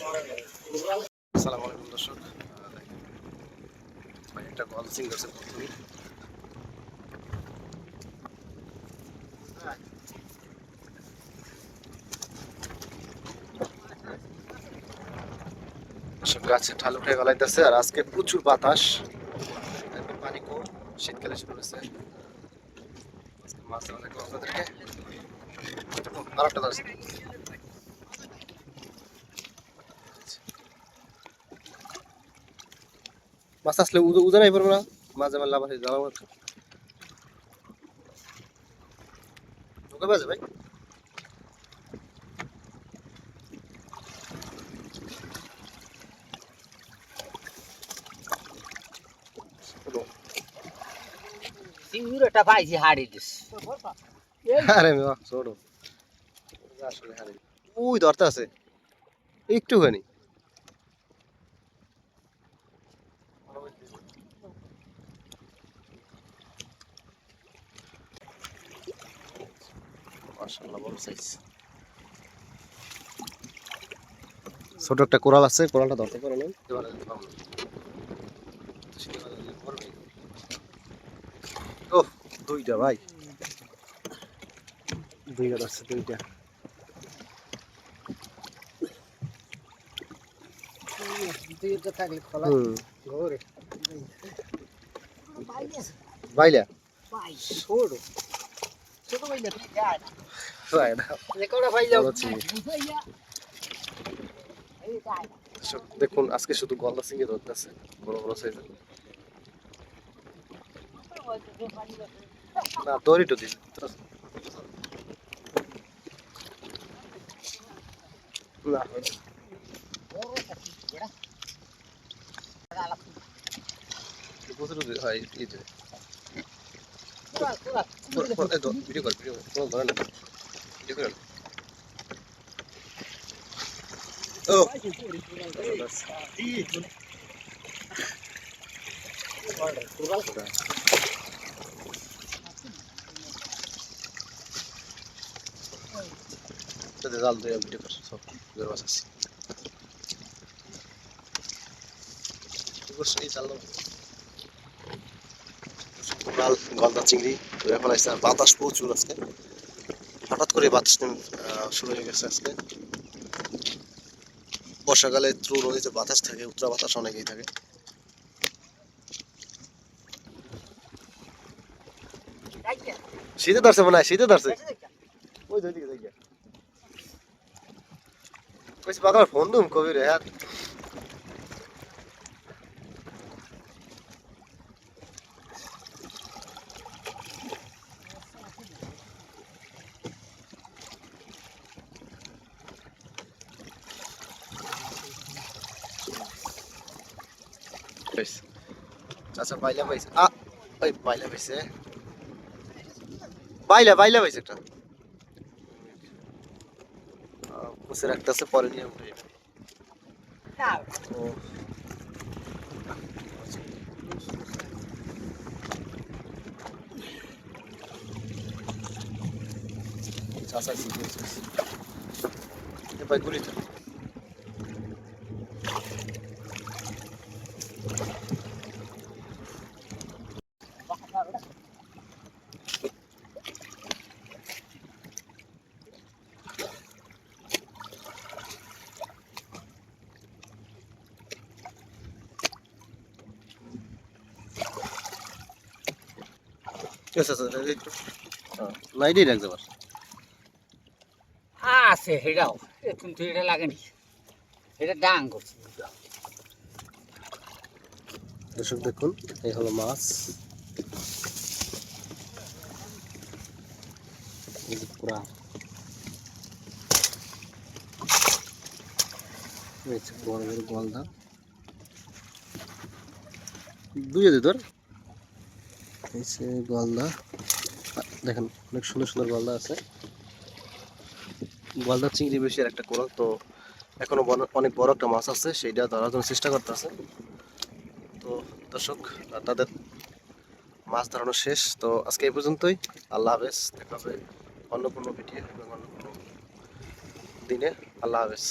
আসসালামু আলাইকুম দর্শক। ভাই, একটা কল সিঙ্গার প্রথমেই। সব গাছে ঠাল উঠে গলাইতেছে আর আজকে প্রচুর বাতাস। পানি কম শীতকালে শুরু হয়েছে। মাছ দেখব আপনাদেরকে আর একটা মাছ আসলে উজো উজো নাই পারব না মাঝে মাঝে লাভ আছে মাছ। ঢোকে ভাই। সিঙ্গুরটা পাইছি হাড়ি দিস আরে মেয়া ছোড়ো আসলে হারে ওই ধরতে আছে। একটুখানি মাশাআল্লাহ বড় সাইজ ছোট একটা কোরাল আছে কোরালটা ধরতে পারে না? ও দুইটা ভাই। দুইটা ধরছে দুইটা। দুইটা থাকলে খোলা। ঘরে বাইলা? পাই ছোট ছোট ভাই না যায় না হয় রেকর্ডে দেখুন আজকে শুধু গলদা সিঙ্গে ধরতেছে বড় বড় সাইজের না দড়ি তো দিস না প্রচুর হয় যে পর- পর- এই তো, ভিডিও কর ভিডিও কর কোনো ধরে না ভিডিও করে না। ও Te জাল দিয়ে ভিডিও কর সব লাল গলদা চিংড়ি ধরে ফেলাইছে আর বাতাস প্রচুর আজকে। হঠাৎ করে বাতাস শুরু হয়ে গেছে আজকে। বর্ষাকালে ত্রু নদীতে বাতাস থাকে উত্তরা বাতাস অনেকেই থাকে। শীতে ধরছে মনে হয়, শীতে ধরছে। ওই ধরে দিকে কইছি পাগল ফোন দুম কবি রে হ্যাঁ পাইছে। চাচা বাইলা পাইছে। আ ওই বাইলা পাইছে। বাইলা বাইলা পাইছে একটা। পুষে রাখতেছে, পরে নিয়ে উঠে। ও। কি করছিস এ আচ্ছা আচ্ছা একটু রাখতে পার। আছে তো এটা লাগেনি। এটা ডাং করছে। দর্শক দেখুন এই হলো মাছ। পুরা। বড় বড় গলদা। দে তোর। এই গলদা দেখেন অনেক সুন্দর সুন্দর গলদা আছে। গলদা চিংড়ি বেশি আর একটা কোরাল তো এখনও অনেক বড় একটা মাছ আছে, সেইটা ধরার জন্য চেষ্টা করতেছে। তো দর্শক, তাদের মাছ ধরানো শেষ। তো আজকে এই পর্যন্তই। আল্লাহ হাফেজ। দেখা হবে অন্য কোনো ভিডিও অন্য কোনো দিনে। আল্লাহ হাফেজ।